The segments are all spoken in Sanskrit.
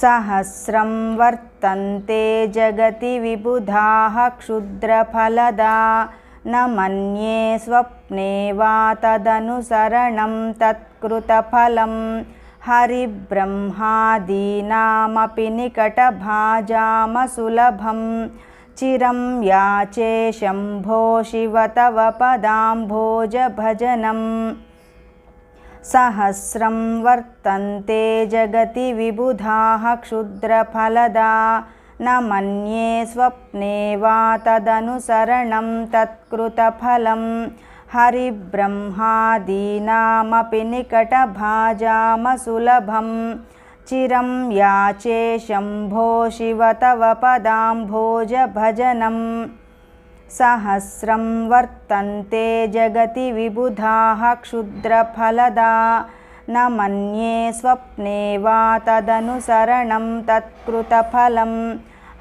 सहस्रं वर्तन्ते जगति विबुधाः क्षुद्रफलदा। न मन्ये स्वप्ने वा तदनुसरणं तत्कृतफलं हरिब्रह्मादीनामपि निकटभाजामसुलभं चिरं याचे शम्भो शिव तव पदाम्भोजभजनम् सहस्रं वर्तन्ते जगति विबुधाः क्षुद्रफलदा। न मन्ये स्वप्ने वा तदनुसरणं तत्कृतफलं। हरिब्रह्मादीनामपि निकटभाजामसुलभं। चिरं याचे शम्भो शिव तव पदाम्भोजभजनम् सहस्रं वर्तन्ते जगति विबुधाः क्षुद्रफलदा न मन्ये स्वप्ने वा तदनुसरणं तत्कृतफलं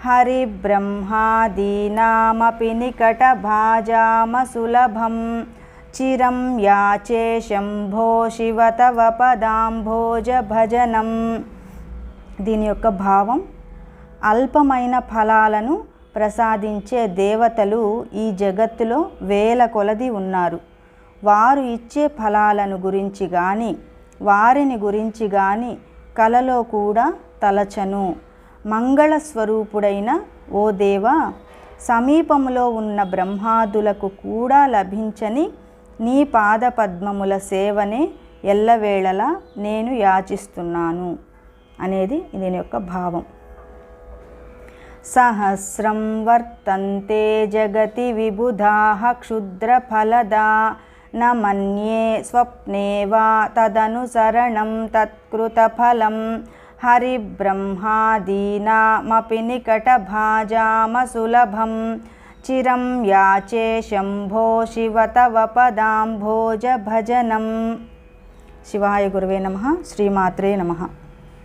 हरिब्रह्मादीनामपि निकटभाजामसुलभं चिरं याचे शम्भो शिव तव పదాంభోజభజనం దీని యొక్క భావం అల్పమైన ఫలాలను ప్రసాదించే దేవతలు ఈ జగత్తులో వేల కొలది ఉన్నారు. వారు ఇచ్చే ఫలాలను గురించి కానీ వారిని గురించి కానీ కలలో కూడా తలచను. మంగళ స్వరూపుడైన ఓ దేవా సమీపములో ఉన్న బ్రహ్మాదులకు కూడా లభించని నీ పాదపద్మముల సేవనే ఎల్లవేళలా నేను యాచిస్తున్నాను. అనేది దీని యొక్క భావం. सहस्रं वर्तन्ते जगति विबुधाः क्षुद्रफलदा। न मन्ये स्वप्ने वा तदनुसरणं तत्कृतफलं। हरिब्रह्मादीनामपि निकटभाजामसुलभं। चिरं याचे शम्भो शिव तव पदाम्भोजभजनं शिवाय गुरुवे नमः श्रीमात्रे नमः